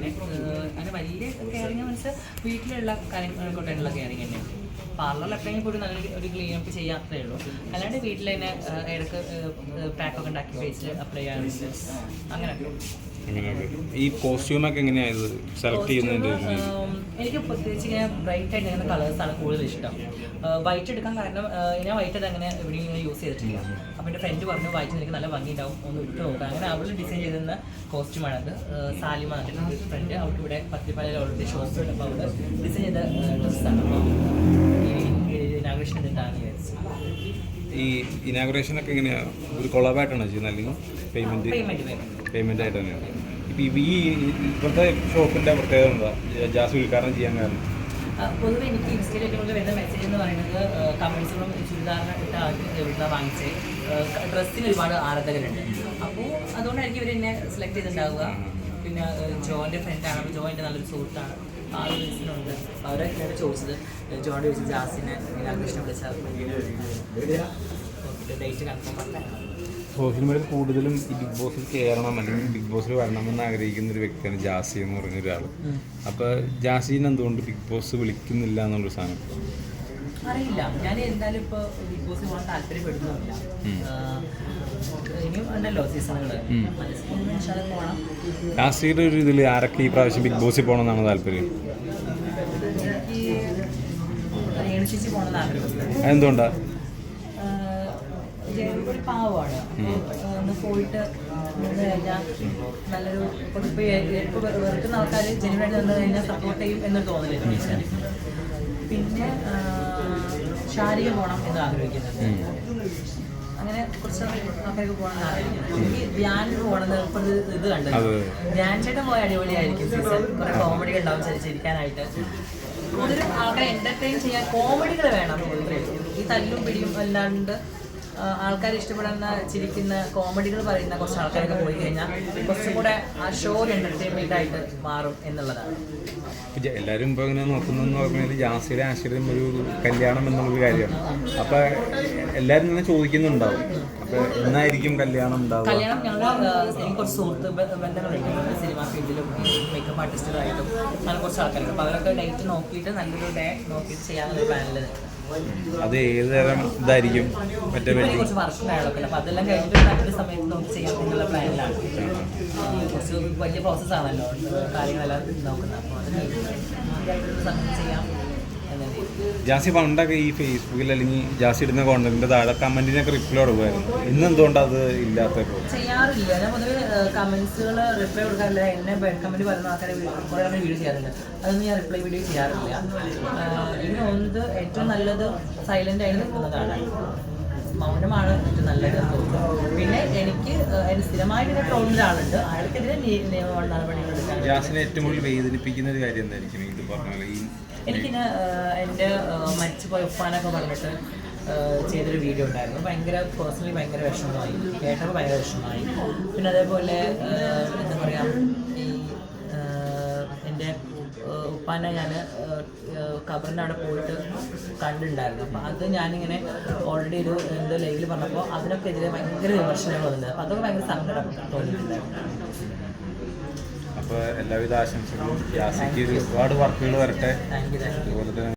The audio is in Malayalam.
അങ്ങനെ അങ്ങനെ വലിയ കെയറിങ് മീൻസ് വീട്ടിലുള്ള കാര്യങ്ങൾ കൊണ്ടുള്ള കെയറിങ് തന്നെയാണ്. എപ്പോഴെങ്കിലും പോലും നല്ലൊരു ഒരു ക്ലീൻ അപ്പ് ചെയ്യാത്തേ ഉള്ളൂ. അല്ലാണ്ട് വീട്ടിൽ തന്നെ ഇടയ്ക്ക് പാക്കൊക്കെ ഉണ്ടാക്കി ഫേസിൽ അപ്ലൈ ചെയ്യാറുണ്ട്. അങ്ങനെയൊക്കെ. ഈ കോസ്റ്റ്യൂമൊക്കെ എങ്ങനെയാണ് ഇത് സെലക്ട് ചെയ്യുന്നതിന്റെ എനിക്ക് പ്രത്യേകിച്ച് ഇങ്ങനെ ബ്രൈറ്റ് ആയിട്ട് ഇങ്ങനെ കളേഴ്സാണ് കൂടുതൽ ഇഷ്ടം. വൈറ്റ് എടുക്കാൻ കാരണം ഞാൻ വൈറ്റ് അത് അങ്ങനെ എവിടെയും ഇങ്ങനെ യൂസ് ചെയ്തിട്ടില്ല. അപ്പോൾ എന്റെ ഫ്രണ്ട് പറഞ്ഞു വൈറ്റ് എനിക്ക് നല്ല ഭംഗി ഉണ്ടാവും ഒന്ന് ഇട്ട് നോക്കാം. അങ്ങനെ അവൾ ഡിസൈൻ ചെയ്തിരുന്ന കോസ്റ്റ്യൂമാണത് സാലിമ എന്റെ ഫ്രണ്ട് അവൾക്ക് ഇവിടെ പത്തിപ്പാലയിൽ അവളുടെ ഷോപ്പ് ഉണ്ട് അപ്പോൾ അവൾ ഡിസൈൻ ചെയ്ത ഡ്രസ്സാണ് അപ്പോൾ ഇനാഗ്രേഷൻ ഈ ഇനാഗുറേഷനൊക്കെ എങ്ങനെയാണ് ഒരു കൊളാബായിട്ടാണോ ചെയ്യുന്നത്? അല്ലെങ്കിൽ പേയ്മെന്റ് പേയ്മെന്റ് ആയിട്ട് തന്നെയാണ്? ഇപ്പം ഈ ഇപ്പോഴത്തെ ഷോപ്പിന്റെ പ്രത്യേകത എന്താ? ജാസ് ഉദ്ഘാടനം ചെയ്യാൻ കാരണം. പൊതുവെ എനിക്ക് ഇൻസ്റ്റയിൽ ഏറ്റവും കൂടുതൽ വരുന്ന മെസ്സേജ് എന്ന് പറയുന്നത് കമൻസുകളും ചുരിദാറിനെ ഇട്ട എവിടുന്ന വാങ്ങിച്ച്? ഡ്രസ്സിന് ഒരുപാട് ആരാധകരുണ്ട്. അപ്പോൾ അതുകൊണ്ടായിരിക്കും ഇവർ എന്നെ സെലക്ട് ചെയ്തിട്ടുണ്ടാവുക പിന്നെ ജോന്റെ ഫ്രണ്ടാണ് ജോ എന്റെ നല്ലൊരു സുഹൃത്താണ് ആ ഒരു റീസണുണ്ട് അവരെ എന്നോട് ചോദിച്ചത് ജോന്റെ ചോദിച്ചത് ജാസിനെ കൃഷ്ണ വിളിച്ച ഡേറ്റ് കൺഫേം പറഞ്ഞാൽ സോഷ്യൽ മീഡിയയിൽ കൂടുതലും ഈ ബിഗ് ബോസിൽ കയറണം അല്ലെങ്കിൽ ബിഗ് ബോസിൽ വരണമെന്ന് ആഗ്രഹിക്കുന്ന ഒരു വ്യക്തിയാണ് ജാസി എന്ന് പറഞ്ഞ ഒരാൾ അപ്പോൾ ജാസീനെന്തുകൊണ്ട് ബിഗ് ബോസ് വിളിക്കുന്നില്ല എന്നുള്ളൊരു സാധനം. അറിയില്ല. ഞാൻ എന്തായാലും ഇപ്പൊ ബിഗ് ബോസിൽ പോകാൻ താല്പര്യപ്പെടുന്നില്ല ഇനിയും ഉണ്ടല്ലോ സീസണുകൾ മനസ്സിലാക്കി പോകണം ജാസിയുടെ ഒരു ഇതിൽ ആരൊക്കെ ഈ പ്രാവശ്യം ബിഗ് ബോസിൽ പോകണമെന്നാണ് താല്പര്യം? എനിക്ക് രേണുചേച്ചി പോകണമെന്ന് ആഗ്രഹമുണ്ട്. അതെന്തുകൊണ്ടാണ് ജയൻ ഒരു പാവമാണ്. അപ്പോൾ ഒന്ന് പോയിട്ട് നിന്ന് കഴിഞ്ഞാൽ നല്ലൊരു ഇപ്പോൾ ഇപ്പോൾ വെറുക്കുന്ന ആൾക്കാർ നിന്ന് കഴിഞ്ഞാൽ സപ്പോർട്ട് ചെയ്യും എന്ന് തോന്നലില്ല. പിന്നെ ശാരീരിക ശാരിക പോകണം എന്ന് ആഗ്രഹിക്കുന്നുണ്ട് അങ്ങനെ കുറച്ച് ആൾക്കാർക്ക് പോകണം ആഗ്രഹിക്കുന്നത് എനിക്ക് ധ്യാനിന് പോകണത് ഇപ്പോൾ ഇത് കണ്ടത്. ധ്യാൻ ചേട്ടൻ പോയ അടിപൊളിയായിരിക്കും സീസൺ. കുറെ കോമഡികൾ ഉണ്ടാവും ചരിച്ചിരിക്കാനായിട്ട്. കൂടുതലും ആൾക്കാരെ എന്റർടൈൻ ചെയ്യാൻ കോമഡികൾ വേണം ഈ തല്ലും പിടിയും അല്ലാണ്ട് ആൾക്കാർ ഇഷ്ടപ്പെടുന്ന ചിരിക്കുന്ന കോമഡികൾ പറയുന്ന കുറച്ച് ആൾക്കാരൊക്കെ പോയി കഴിഞ്ഞാൽ കുറച്ചും കൂടെ ആ ഷോ എന്റർടൈൻമെന്റ് ആയിട്ട് മാറും എന്നുള്ളതാണ്. എല്ലാവരും ഇപ്പോൾ ഇങ്ങനെ നോക്കുന്നതെന്ന് പറഞ്ഞാൽ ജാസിയുടെ ആശ്രയം ഒരു കല്യാണം എന്നുള്ളൊരു കാര്യമാണ്. അപ്പൊ എല്ലാവരും ഇങ്ങനെ ചോദിക്കുന്നുണ്ടാവും. അപ്പൊ എന്നായിരിക്കും കല്യാണം ഉണ്ടാവും കല്യാണം ഞങ്ങൾ എനിക്ക് കുറച്ച് സുഹൃത്ത് ബന്ധങ്ങളുണ്ട്. സിനിമ ഫീൽഡിലും മേക്കപ്പ് ആർട്ടിസ്റ്റുകളായിട്ടും അങ്ങനെ കുറച്ച് ആൾക്കാരുണ്ട്. അപ്പൊ അവരൊക്കെ ഡേറ്റ് നോക്കിയിട്ട് നല്ലൊരു ഡേ നോക്കിയിട്ട് ചെയ്യാനുള്ള പ്ലാനിൽ അത് ഏത് തരം ഇതായിരിക്കും? മറ്റേ കുറച്ച് അതെല്ലാം കഴിഞ്ഞിട്ട് സമയത്ത് എന്നുള്ള പ്ലാനിലാണ് കുറച്ച് വലിയ പ്രോസസ്സാണല്ലോ കാര്യങ്ങളെല്ലാം നോക്കുന്നത്. അപ്പോൾ അത് കഴിഞ്ഞിട്ട് ചെയ്യാം. ജാസി പണ്ടൊക്കെ ഈ ഫേസ്ബുക്കിൽ അല്ലെങ്കിൽ ജാസി ഇടുന്ന കോണ്ടന്റിന്റെ താഴെ കമന്റിനൊക്കെ റിപ്ലൈ കൊടുക്കുമായിരുന്നു. ഇന്ന് എന്തുകൊണ്ട് അത് ഇല്ലാത്ത ചെയ്യാറില്ല. ഞാൻ പൊതുവെ കമന്റ്സുകൾ റിപ്ലൈ കൊടുക്കാറില്ല. എന്നെ ബാഡ് കമന്റ് പറയുന്ന ആൾക്കാരെ കുറേ എണ്ണം വീഡിയോ ചെയ്യാറുണ്ട് അതൊന്നും ഞാൻ റിപ്ലൈ വീഡിയോ ചെയ്യാറില്ല. എനിക്ക് തോന്നുന്നത് ഏറ്റവും നല്ലത് സൈലന്റ് ആയിട്ട് നിൽക്കുന്നതാണ്. മൗനമാണ് ഏറ്റവും നല്ലത് തോന്നുന്നു. പിന്നെ എനിക്ക് എന്റെ എന്നെ സ്ഥിരമായിട്ട് എന്നെ ട്രോളുന്ന ഒരാളുണ്ട് അയാൾക്കെതിരെ നിയ- നിയമ നടപടികൾ ജാസിനെ ഏറ്റവും കൂടുതൽ വേദനിപ്പിക്കുന്ന ഒരു കാര്യം എന്തായിരിക്കും ഇത് പറഞ്ഞ പോലെ ഈ എനിക്കിന്ന് എന്റെ മരിച്ചുപോയ ഉപ്പാനൊക്കെ പറഞ്ഞിട്ട് ചെയ്തൊരു വീഡിയോ ഉണ്ടായിരുന്നു. ഭയങ്കര പേഴ്സണലി ഭയങ്കര വിഷമമായി. കേട്ടപ്പോൾ ഭയങ്കര വിഷമമായി. പിന്നെ അതേപോലെ എന്താ പറയുക ഉപ്പാനെ ഞാൻ കബറിന്റെ അവിടെ പോയിട്ട് കണ്ടിട്ടുണ്ടായിരുന്നു. അപ്പോൾ അത് ഞാനിങ്ങനെ ഓൾറെഡി ഒരു എന്തോ ലൈവിൽ പറഞ്ഞപ്പോൾ അതിനൊക്കെ എതിരെ ഭയങ്കര വിമർശനങ്ങൾ വന്നിട്ടുണ്ട്. അപ്പോൾ അതൊക്കെ ഭയങ്കര സങ്കടം തോന്നിയിട്ടുണ്ടായിരുന്നു അപ്പോൾ എല്ലാവിധ ആശംസകളും ഒരുപാട് വർക്കുകൾ വരട്ടെ. താങ്ക് യു അതുപോലെ തന്നെ